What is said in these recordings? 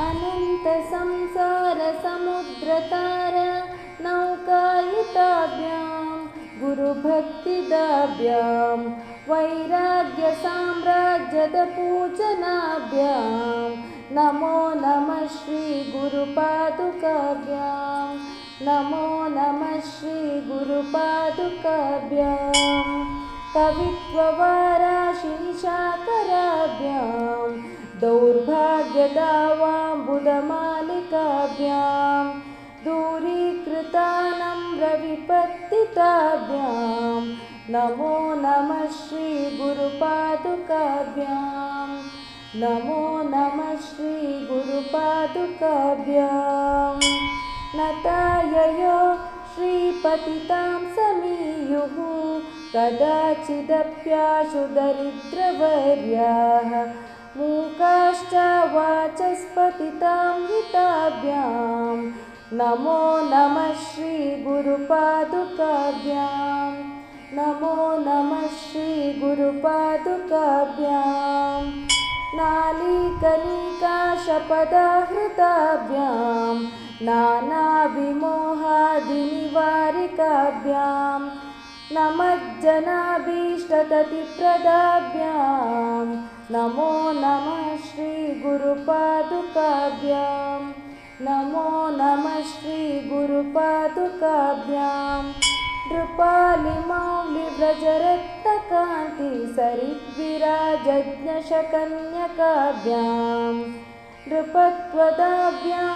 अनन्तसंसारसमुद्रतार नौकायिताभ्यां गुरुभक्तिदाभ्यां वैराग्यसाम्राज्यदपूजनाभ्यां नमो नमः श्रीगुरुपादुकाभ्यां नमो नमः श्रीगुरुपादुकाभ्यां कवित्ववाराशिनिशाकराभ्यां दौर्भाग्यदावाम्बुदमालिकाभ्यां दूरीकृतानम्रविपत्तिताभ्यां नमो नमः श्रीगुरुपादुकाभ्यां नमो नमः श्रीगुरुपादुकाभ्यां। नताययो श्रीपतितां समीयुः कदाचिदप्याशु दरिद्रवर्याः मूकाश्च वाचस्पतितां हिताभ्यां नमो नमः श्रीगुरुपादुकाभ्यां। नमो नमः श्रीगुरुपादुकाभ्यां। नालीकनिकाशपदाहृताभ्यां। नानाविमोहादिनिवारिकाभ्यां। नमज्जनाभीष्टततिप्रदाभ्यां नमो नमः श्रीगुरुपादुकाभ्यां नमो नमः श्रीगुरुपादुकाभ्यां नृपालिमौलिव्रजरत्तकान्तिसरिद्विराजज्ञशकन्यकाभ्यां नृपत्वदाभ्यां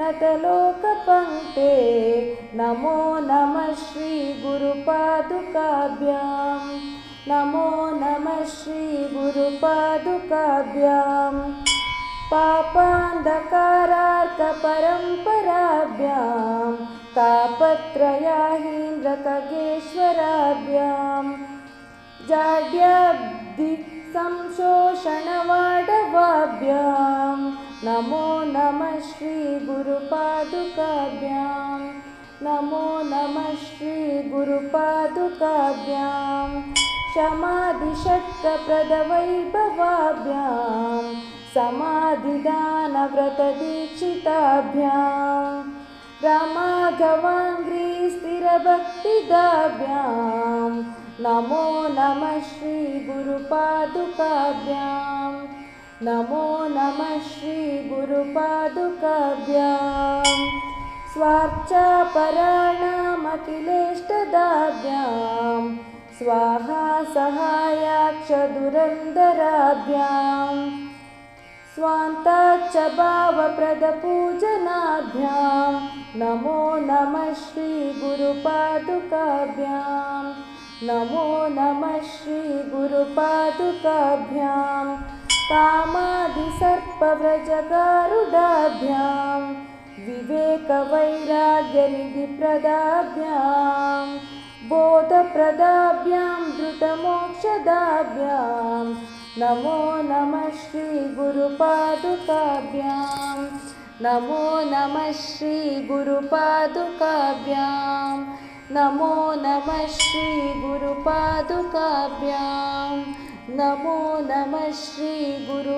नतलोकपङ्क्ते नमो नमः श्रीगुरुपादुकाभ्यां नमो नमः श्रीगुरुपादुकाभ्यां पापान्धकारार्कपरम्पराभ्यां तापत्रयाहीन्द्रखगेश्वराभ्यां जाड्याब्धिसंशोषणवाडवाभ्यां नमो नमः श्रीगुरुपादुकाभ्यां नमो नमः श्रीगुरुपादुकाभ्यां क्षमादिषट्कप्रदवैभवाभ्यां समाधिदानव्रतदीक्षिताभ्यां रमाघवाङ्घ्रिस्थिरभक्तिदाभ्यां नमो नमः श्रीगुरुपादुकाभ्यां नमो नमः श्रीगुरुपादुकाभ्यां स्वार्चापराणामखिलेष्टदाभ्यां स्वाहा सहायाक्षदुरन्दराभ्यां स्वान्ताच्च भावप्रदपूजनाभ्यां। नमो नमः श्रीगुरुपादुकाभ्यां। नमो नमः श्रीगुरुपादुकाभ्यां। कामादिसर्पव्रजगारुडाभ्यां। विवेकवैराग्यनिधिप्रदाभ्यां बोधप्रदाभ्यां धृतमोक्षदाभ्यां नमो नमः श्रीगुरुपादुकाभ्यां नमो नमः श्रीगुरुपादुकाभ्यां नमो नमः श्रीगुरुपादुकाभ्यां नमो नमः श्रीगुरुपादुकाभ्याम्